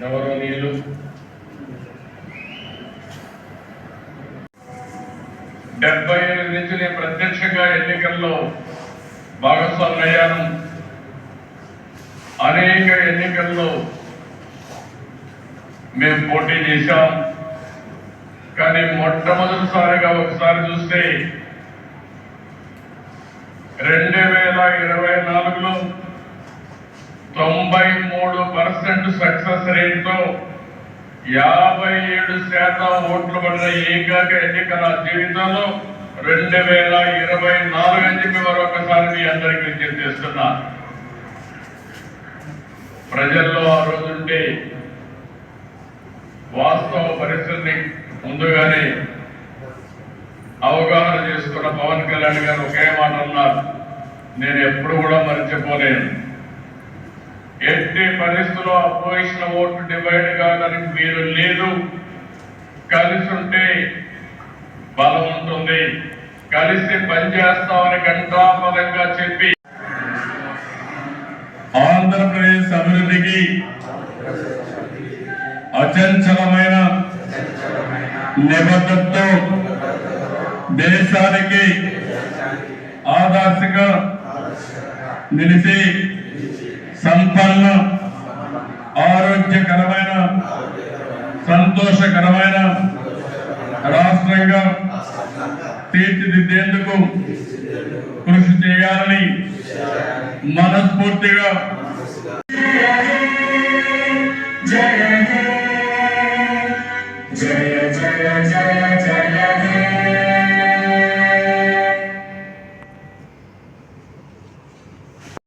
గౌరవనీయులు డెబ్బై ఐదు నుంచి నేను ప్రత్యక్షంగా ఎన్నికల్లో భాగస్వామ్యాను అనేక ఎన్నికల్లో మేము పోటీ చేశాం. కానీ మొట్టమొదటిసారిగా ఒకసారి చూస్తే రెండు వేల ఇరవై నాలుగులో తొంభై మూడు పర్సెంట్ సక్సెస్ రేట్తో యాభై ఏడు శాతం ఓట్లు పడిన ఏకాక ఎన్నిక నా జీవితంలో రెండు వేల ఇరవై నాలుగు అని చెప్పి మరొకసారి మీ అందరికీ విజ్ఞప్తి చేస్తున్నా. ప్రజల్లో ఆ రోజుంటే వాస్తవ పరిస్థితిని ముందుగానే అవగాహన చేసుకున్న పవన్ కళ్యాణ్ గారు ఒకే మాట అన్నారు. నేను ఎప్పుడు కూడా మర్చిపోలేను. ఎట్టి పరిస్థితుల్లో అపోజిషన్ ఓటు డివైడ్ కావడానికి మీరు లేదు. కలిసి ఉంటే బలం ఉంటుంది. కలిసి పనిచేస్తామని కంటాపదంగా చెప్పి ఆంధ్రప్రదేశ్ అభివృద్ధికి అచంచలమైన నిబద్ధతతో దేశానికి ఆదర్శగా నిలిచి సంపన్న ఆరోగ్యకరమైన సంతోషకరమైన రాష్ట్రంగా తీర్చిదిద్దేందుకు కృషి చేయాలని మనస్ఫూర్తిగా జయ జయ जय